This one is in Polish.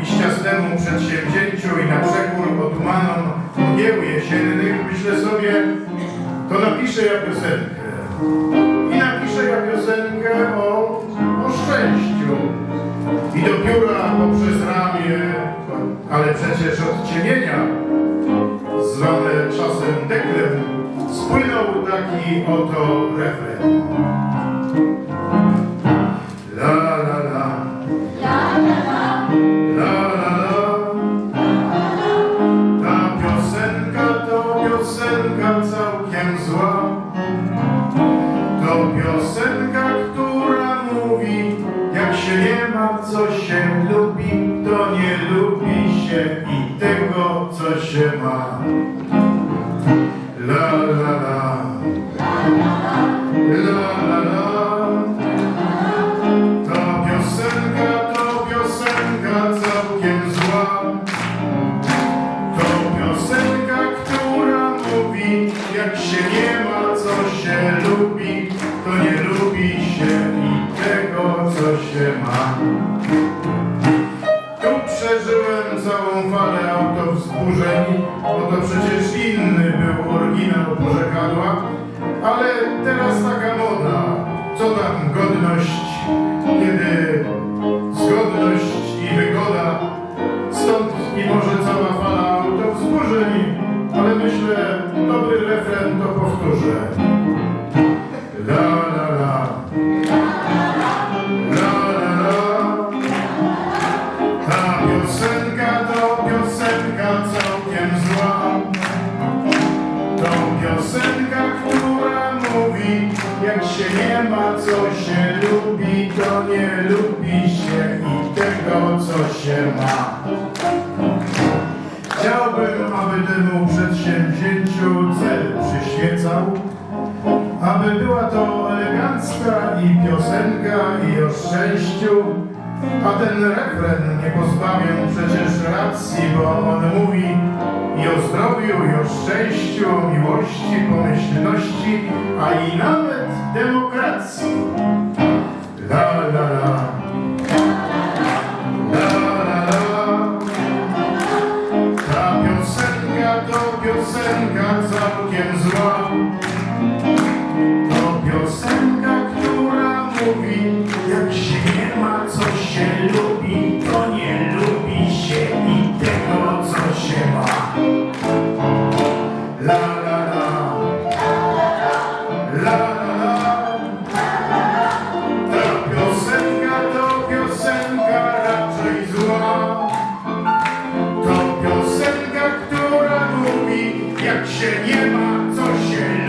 liściastemu przedsięwzięciu i na przekór otumanom mgieł jesiennych, myślę sobie, to napiszę ja piosenkę. I napiszę ja piosenkę o, o szczęściu. I do pióra poprzez ramię, ale przecież od ciemienia, zwane czasem deklem, spłynął taki oto refren. Piosenka, która mówi, jak się nie ma, co się lubi, to nie lubi się i tego, co się ma. La la la, la la la. Ta piosenka to piosenka całkiem zła. To piosenka, która mówi, jak się nie ma, się ma. Tu przeżyłem całą falę autowzburzeń, bo to przecież inny był oryginał porzekadła, ale teraz taka moda, co tam godność, kiedy zgodność i wygoda, stąd i może cała fala autowzburzeń, ale myślę, dobry refren to powtórzę. Piosenka, która mówi, jak się nie ma, co się lubi, to nie lubi się i tego, co się ma. Chciałbym, aby temu przedsięwzięciu cel przyświecał, aby była to elegancka i piosenka i o szczęściu, a ten refren nie pozbawię przecież racji, bo on mówi i o zdrowiu, i o szczęściu, o miłości, pomyślności, a i nawet demokracji. La la la. Piosenka to piosenka całkiem zła. Jak się nie ma, co się.